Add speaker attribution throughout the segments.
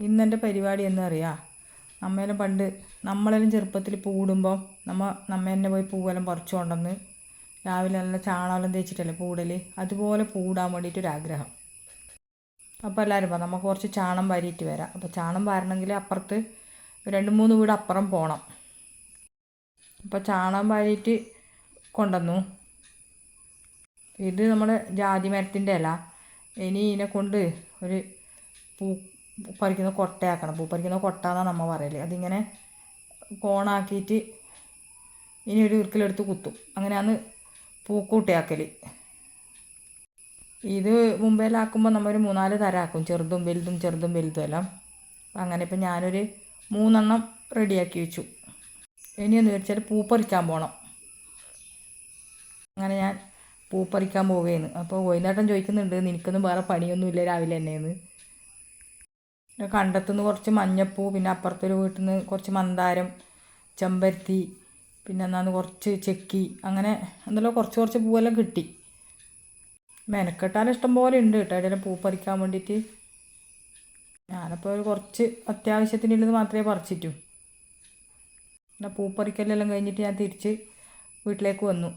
Speaker 1: ഇന്നെന്റെ പരിപാടി എന്ന് അറിയാ പണ്ട് നമ്മളെല്ലാം ചെറുപ്പത്തിൽ പൂടുമ്പോൾ നമ്മ നമ്മ തന്നെ പോയി പൂവെല്ലാം പറിച്ചു കൊണ്ടുവന്ന് രാവിലെ നല്ല ചാണകം തേച്ചിട്ടല്ലേ പൂടൽ അതുപോലെ പൂടാൻ വേണ്ടിയിട്ടൊരാഗ്രഹം. അപ്പോൾ എല്ലാവരും പറഞ്ഞു നമുക്ക് കുറച്ച് ചാണം വാരിയിട്ട് വരാം. അപ്പോൾ ചാണം വാരണമെങ്കിൽ അപ്പുറത്ത് രണ്ട് മൂന്ന് വീട് അപ്പുറം പോകണം അപ്പോൾ ചാണം വാരിയിട്ട് കൊണ്ടുവന്നു. ഇത് നമ്മുടെ ജാതി മരത്തിന്റെ ഇല. ഇനി ഇതിനെ കൊണ്ട് ഒരു പൂ പറിക്കുന്ന കൊട്ടയാക്കണം. പൂ പറിക്കുന്ന കൊട്ട എന്നാണ് നമ്മൾ പറയൽ. അതിങ്ങനെ കോണാക്കിയിട്ട് ഇനി ഒരു ഉരുക്കിലെടുത്ത് കുത്തും. അങ്ങനെയാണ് പൂക്കൂട്ടിയാക്കൽ ഇത് മുമ്പേലാക്കുമ്പോൾ നമ്മളൊരു മൂന്നാൽ തരാക്കും. ചെറുതും വലുതും ചെറുതും വലുതും എല്ലാം. അങ്ങനെ ഇപ്പം ഞാനൊരു മൂന്നെണ്ണം റെഡിയാക്കി വെച്ചു. ഇനിയെന്ന് വെച്ചാൽ പൂ പറിക്കാൻ പോകണം അങ്ങനെ ഞാൻ പൂ പറിക്കാൻ പോവുകയാണ് അപ്പോൾ വൈകുന്നേരം ചോദിക്കുന്നുണ്ട് നിനക്കൊന്നും വേറെ പണിയൊന്നുമില്ല രാവിലെ തന്നെയെന്ന് കണ്ടത്തുനിന്ന് കുറച്ച് മഞ്ഞപ്പൂ പിന്നെ അപ്പുറത്തൊരു വീട്ടിൽ നിന്ന് കുറച്ച് മന്ദാരം ചെമ്പരത്തി പിന്നെ എന്നാന്ന് കുറച്ച് ചെക്കി അങ്ങനെ എന്തെല്ലാം കുറച്ച് കുറച്ച് പൂവെല്ലാം കിട്ടി. മെനക്കെട്ടാൽ ഇഷ്ടം പോലെ ഉണ്ട് കേട്ടോ ഇടയിലെ പൂ പറിക്കാൻ വേണ്ടിയിട്ട്. ഞാനപ്പോൾ ഒരു കുറച്ച് അത്യാവശ്യത്തിനുള്ളത് മാത്രമേ പറിച്ചിട്ടു. പിന്നെ പൂ പറിക്കലെല്ലാം കഴിഞ്ഞിട്ട് ഞാൻ തിരിച്ച് വീട്ടിലേക്ക് വന്നു.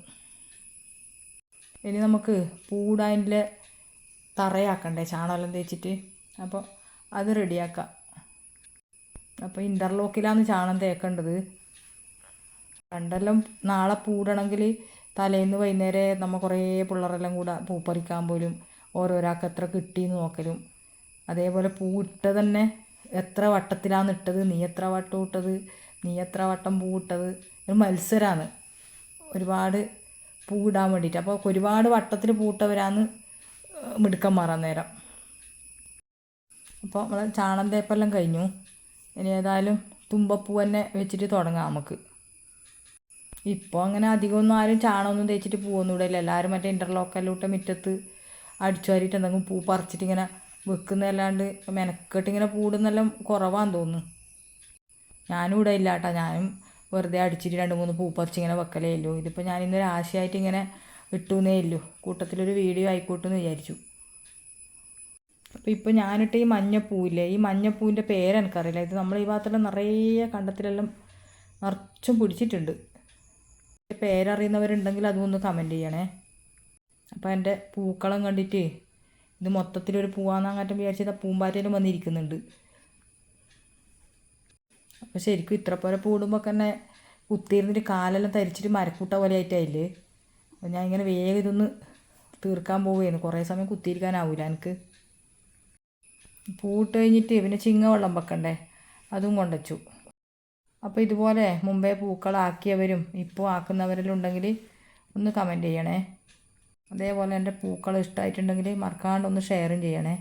Speaker 1: ഇനി നമുക്ക് പൂടാന്റെ തറയാക്കണ്ടേ ചാണകം തേച്ചിട്ട്. അപ്പോൾ അത് റെഡിയാക്കാം. അപ്പോൾ ഇന്റർലോക്കിലാണ് ചാണം തേക്കേണ്ടത്. പണ്ടെല്ലാം നാളെ പൂടണമെങ്കിൽ തലേന്ന് വൈകുന്നേരം നമ്മൾ കുറേ പിള്ളേരെല്ലാം കൂടെ പൂപ്പറിക്കാൻ പോലും ഓരോരാൾക്ക് എത്ര കിട്ടിയെന്ന് നോക്കലും. അതേപോലെ പൂ തന്നെ എത്ര വട്ടത്തിലാണ് ഇട്ടത് നീ എത്ര വട്ടം ഇട്ടത് നീ എത്ര വട്ടം പൂ ഇട്ടത്. ഒരു മത്സരമാണ് ഒരുപാട് പൂ ഇടാൻ വേണ്ടിയിട്ട്. അപ്പോൾ ഒരുപാട് വട്ടത്തിൽ പൂട്ടവരാന്ന് മിടുക്കന്മാർ അന്നേരം. അപ്പോൾ നമ്മൾ ചാണം തേപ്പെല്ലാം കഴിഞ്ഞു. ഇനി ഏതായാലും തുമ്പപ്പൂ തന്നെ വെച്ചിട്ട് തുടങ്ങാം നമുക്ക്. ഇപ്പോൾ അങ്ങനെ അധികമൊന്നും ആരും ചാണകമൊന്നും തേച്ചിട്ട് പൂവൊന്നും ഇടയില്ല എല്ലാവരും മറ്റേ ഇന്റർലോക്കല്ലൂട്ട മുറ്റത്ത് അടിച്ചു വാരിയിട്ട് എന്തെങ്കിലും പൂ പറിച്ചിട്ട് ഇങ്ങനെ വെക്കുന്നതല്ലാണ്ട് മെനക്കെട്ട് ഇങ്ങനെ പൂടുന്നെല്ലാം കുറവാന്ന് തോന്നുന്നു. ഞാനും ഇവിടെ ഇല്ല കേട്ടോ ഞാനും വെറുതെ അടിച്ചിട്ട് രണ്ട് മൂന്ന് പൂ പറിച്ച് ഇങ്ങനെ വെക്കലേ ഇല്ലു ഇതിപ്പോൾ ആശയമായിട്ട് ഇങ്ങനെ ഇട്ടുന്നേ ഇല്ലൂ കൂട്ടത്തിലൊരു വീഡിയോ ആയിക്കോട്ടെന്ന് വിചാരിച്ചു. അപ്പോൾ ഇപ്പോൾ ഞാനിട്ട് ഈ മഞ്ഞപ്പൂവില്ലേ ഈ മഞ്ഞപ്പൂവിന്റെ പേര് എനിക്കറിയില്ല. ഇത് നമ്മൾ ഈ ഭാഗത്തെല്ലാം നിറയെ കണ്ടത്തിലെല്ലാം നിറച്ചും പിടിച്ചിട്ടുണ്ട്. പേരറിയുന്നവരുണ്ടെങ്കിൽ അതും ഒന്ന് കമന്റ് ചെയ്യണേ. അപ്പോൾ എന്റെ പൂക്കളം കണ്ടിട്ട് ഇത് മൊത്തത്തിലൊരു പൂവാന്നങ്ങാറ്റം വിചാരിച്ചത് പൂമ്പാറ്റയിലും വന്നിരിക്കുന്നുണ്ട്. അപ്പോൾ ശരിക്കും ഇത്ര പോലെ പൂടുമ്പോൾ തന്നെ കുത്തിയിരുന്നിട്ട് കാലെല്ലാം തരിച്ചിട്ട് മരക്കൂട്ട പോലെ ആയിട്ടായില്ലേ? അപ്പോൾ ഞാൻ ഇങ്ങനെ വേഗം ഇതൊന്ന് തീർക്കാൻ പോവുകയായിരുന്നു കുറേ സമയം കുത്തിയിരിക്കാനാവില്ല എനിക്ക്. പൂട്ട് കഴിഞ്ഞിട്ട് പിന്നെ ചിങ്ങ വെള്ളം വെക്കണ്ടേ? അതും കൊണ്ടുവച്ചു അപ്പോൾ ഇതുപോലെ മുമ്പേ പൂക്കളാക്കിയവരും ഇപ്പോൾ ആക്കുന്നവരെല്ലാം ഉണ്ടെങ്കിൽ ഒന്ന് കമന്റ് ചെയ്യണേ. അതേപോലെ എന്റെ പൂക്കൾ ഇഷ്ടമായിട്ടുണ്ടെങ്കിൽ മറക്കാണ്ട് ഒന്ന് ഷെയറും ചെയ്യണേ.